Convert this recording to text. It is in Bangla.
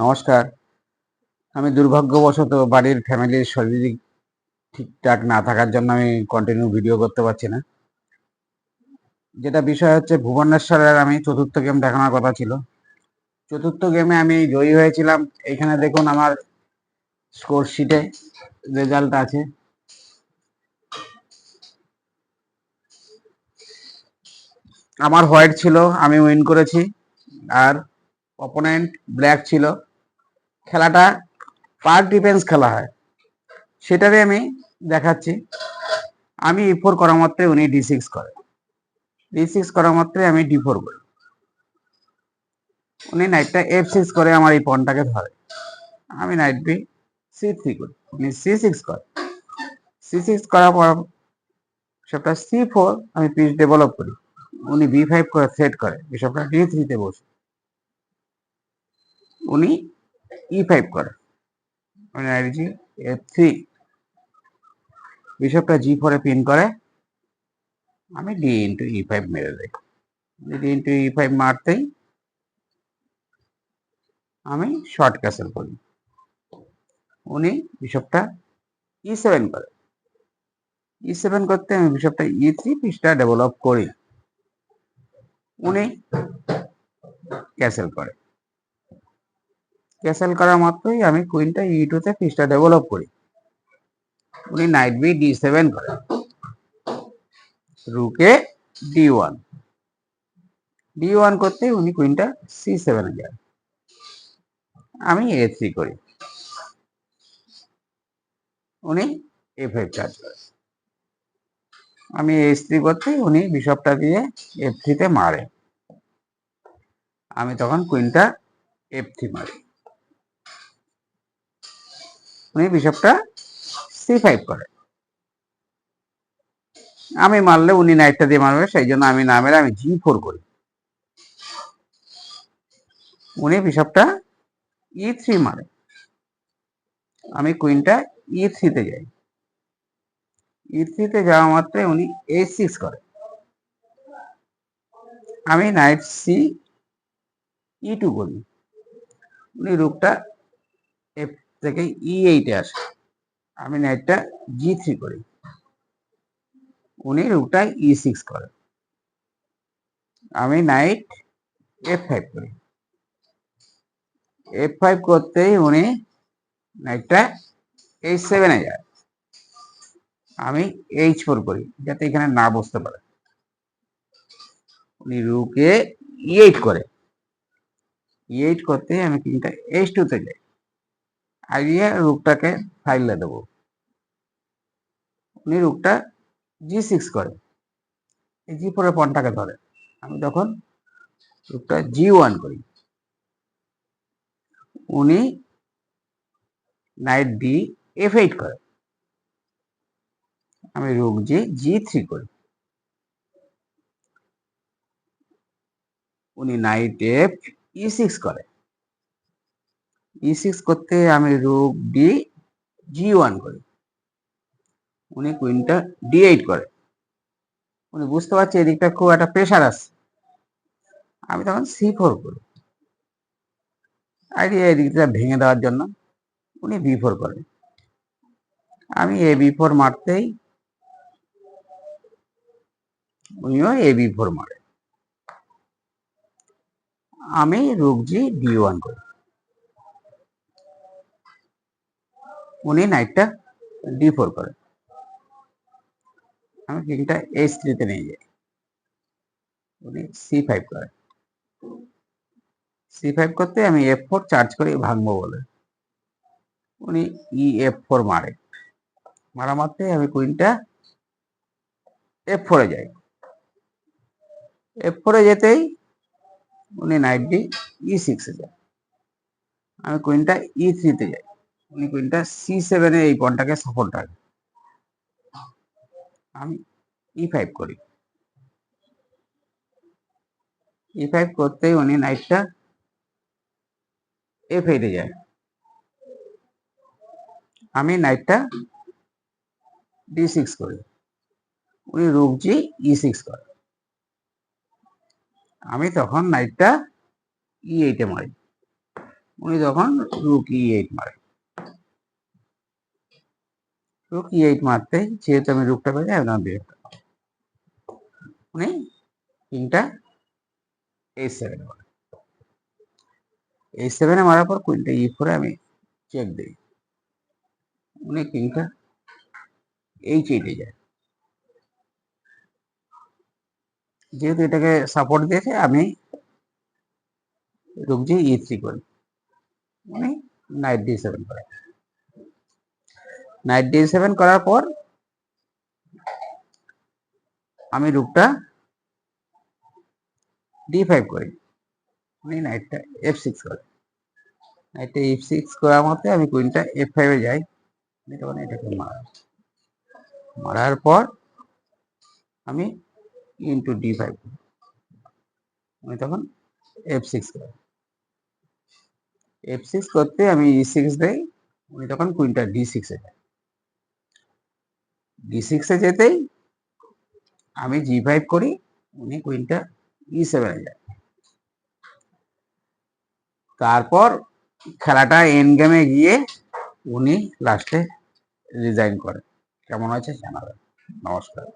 নমস্কার। আমি দুর্ভাগ্যবশত বাড়ির ফ্যামিলির শারীরিক ঠিকঠাক না থাকার জন্য আমি কন্টিনিউ ভিডিও করতে পারছি না। যেটা বিষয় হচ্ছে ভুবনেশ্বরের আমি চতুর্থ গেম দেখানোর কথা ছিল। চতুর্থ গেমে আমি জয়ী হয়েছিলাম। এখানে দেখুন আমার স্কোর শিটে রেজাল্ট আছে। আমার হোয়াইট ছিল, আমি উইন করেছি। আর অপোনেন্ট ব্ল্যাক ছিল। খেলাটা পার্ক ডিফেন্স খেলা হয়। সেটারে আমি দেখাচ্ছি। আমি ই ফোর করা মাত্রে উনি ডি সিক্স করে। ডি সিক্স করা মাত্রে আমি ডি ফোর করি। উনি নাইটটা এফ সিক্স করে আমার এই পনটাকে ধরে। আমি নাইট বি সি থ্রি করি। উনি সি সিক্স করে। সি সিক্স করার পর সেটা সি ফোর আমি পিচ ডেভেলপ করি। উনি বি ফাইভ করে সেট করে। বিশপটা ডি থ্রিতে বসে। উনি ই ফাইভ করে। মানে আইডিজি এফ থ্রি বিশপটা জি ফোরে পিন করে। আমি ডি ইন্টু ই ফাইভ মেরে দেই। ডি ইন্টু ই ফাইভ মারতেই আমি শর্ট ক্যাসেল করি। উনি বিশপটা ই সেভেন করে। ই সেভেন করতে আমি বিশপটা ই থ্রি পিসটা ডেভেলপ করি। উনি ক্যাসেল করে। ক্যাসেল করা মাত্রই আমি কুইনটা ই টুতে পিসটা ডেভেলপ করি। উনি নাইট বি ডি সেভেন করে। রুকে ডি ওয়ান ডি ওয়ান করতে উনি কুইনটা সি সেভেনে যায়। আমি এ থ্রি করি। উনি এ ফাইভ চার্জ করে। আমি এস থ্রি করতে উনি বিশপটা দিয়ে এফ থ্রিতে মারে। আমি তখন কুইনটা এফ থ্রি মারি। উনি বিশপটা সি ফাইভ করে। আমি মারলে উনি নাইটটা দিয়ে মারবে, সেই জন্য আমি না মেরে আমি জি ফোর করি। উনি বিশপটা ই থ্রি মারে। আমি কুইনটা ই থ্রিতে যাই। ই থ্রিতে যাওয়া মাত্রে উনি এ সিক্স করে। আমি নাইট সি ই টু করি। উনি রুকটা এফ থেকে ই এইটে আসে। আমি নাইটটা জি থ্রি করি। উনি রুকটা ই সিক্স করে। আমি নাইট এফ ফাইভ করি। এফ ফাইভ করতেই উনি নাইটটা এইচ সেভেনে যায়। আমি এইচ ফোর করি, যাতে এখানে না বসতে পারে। উনি রুকে ই এইট করে। ই এইট করতে আমি কিংটা এইচ টুতে যাই। আইডিয়া রুকটাকে ফাইলে দেবো। উনি রুকটা জি সিক্স করে। এই জি ফোরের পনটাকে ধরে। আমি তখন রুকটা জি ওয়ান করি, উনি নাইট ডি এফ এইট করে। আমি রুক জি জি থ্রি করি। উনি নাইট এফ ই সিক্স করে। ই সিক্স করতে আমি রুক ডি জি ওয়ান করি। উনি কুইনটা ডি এইট করে। উনি বুঝতে পারছে এদিকটা খুব একটা প্রেশার আছে। আমি তখন সি ফোর করি। আইডিয়া এদিকটা ভেঙে দেওয়ার জন্য উনি বি ফোর করে আমি এ বি ফোর মারতেই উনিও এ বি ফোর মারে। আমি রুকজি ডি ওয়ান করি। উনি নাইটটা ডি ফোর করে। আমি কিংটা এইচ থ্রিতে নিয়ে যাই। উনি সি ফাইভ করে। সি ফাইভ করতে আমি এফ ফোর চার্জ করে ভাঙবো বলে। উনি ই এফ ফোর মারে। মারা মারতে আমি কুইনটা এফ ফোরে যাই। এফ ফোরে যেতেই উনি নাইট ডি ই সিক্সে যায়। আমি কুইনটা ই থ্রিতে যাই। উনি কুইনটা সি সেভেনে এই পনটাকে সাপোর্ট রাখে আমি ই ফাইভ করি। ই ফাইভ করতেই উনি নাইটটা এফ এইটে যায়। আমি নাইটটা ডি সিক্স করি। উনি রুক জি ই সিক্স করে। আমি তখন নাইটটা ই এইটে মারি। উনি তখন রুক ই এইট মারে। রুক ই এইট মারতে, যেহেতু আমি রুকটা পেয়ে যাই আমি বিয়ে উনি কিংটা এইচ সেভেনে মারে। এইচ সেভেনে মারার পর কুইনটা ই ফোরে আমি চেক দিই। উনি কিংটা এইচ এইটে যায়। যেহেতু এটাকে সাপোর্ট দিয়েছে, আমি রুকজি ই থ্রি করি। মানে নাইট ডি সেভেন করে। নাইট ডি সেভেন করার পর আমি রুকটা ডি ফাইভ করি। মানে নাইটটা এফ সিক্স করে। নাইটটা এফ সিক্স করার মধ্যে আমি কুইনটা এফ ফাইভে যাই। তখন এটাকে মারা। মারার পর আমি ইন্টু ডি ফাইভ আমি তখন এফ সিক্স করি। এফ সিক্স করতে আমি ই সিক্স দেই। উনি তখন কুইনটা ডি সিক্সে যায় ডি সিক্সে যেতেই আমি জি ফাইভ করি, উনি কুইনটা ই সেভেনে যায়। তারপর খেলাটা এন গেমে গিয়ে উনি লাস্টে রিজাইন করে কেমন আছে জানাবেন। নমস্কার।